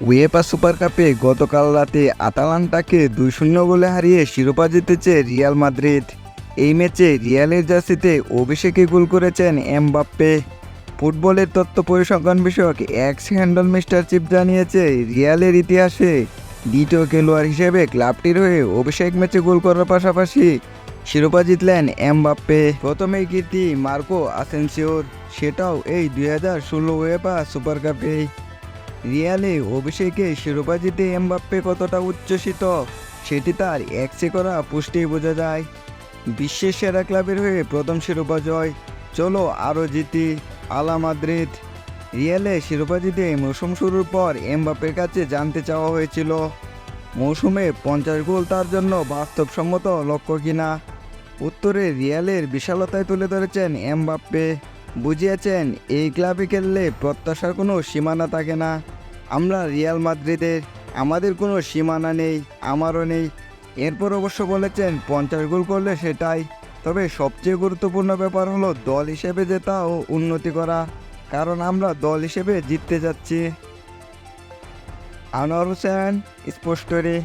উয়েপা super কাপে গতকাল রাতে আতালান্টাকে দুই শূন্য গোলে হারিয়ে শিরোপা জিতেছে রিয়াল মাদ্রিদ। এই ম্যাচে রিয়ালের জার্সিতে অভিষেকে গোল করেছেন এমবাপ্পে। ফুটবলের তথ্য পরিসংখ্যান বিষয়ক এক্স হ্যান্ডল মিস্টার চিপ জানিয়েছে, রিয়ালের ইতিহাসে দ্বিতীয় খেলোয়াড় হিসেবে ক্লাবটির হয়ে অভিষেক ম্যাচে গোল করার পাশাপাশি শিরোপা জিতলেন এমবাপ্পে। প্রথমে কীর্তি মার্কো আসেনসিওর, সেটাও এই দুই হাজার ষোলো ওয়েপা সুপার কাপে রিয়ালে অভিষেকে শিরোপা জিতে এমবাপ্পে কতটা উচ্ছ্বসিত, সেটি তার একচে করা পুষ্টি বোঝা যায়। বিশ্বের সেরা ক্লাবের হয়ে প্রথম শিরোপা জয়, চলো আরও জিতি, আলা মাদ্রিদ। রিয়ালে শিরোপা জিতে মৌসুম শুরুর পর এমবাপ্পের কাছে জানতে চাওয়া হয়েছিল, মৌসুমে পঞ্চাশ গোল তার জন্য বাস্তবসম্মত লক্ষ্য কিনা? উত্তরে রিয়ালের বিশালতায় তুলে ধরেছেন এমবাপ্পে, বুঝিয়েছেন এই ক্লাবে খেললে প্রত্যাশার কোনো সীমানা থাকে না। আমরা রিয়াল মাদ্রিদের, আমাদের কোনো সীমানা নেই, আমারও নেই। এরপর অবশ্য বলেছেন পঞ্চাশ গোল করলে সেটাই। তবে সবচেয়ে গুরুত্বপূর্ণ ব্যাপার হলো দল হিসেবে জেতা ও উন্নতি করা, কারণ আমরা দল হিসেবে জিততে যাচ্ছি। আনোয়ার হোসেন স্পষ্টরে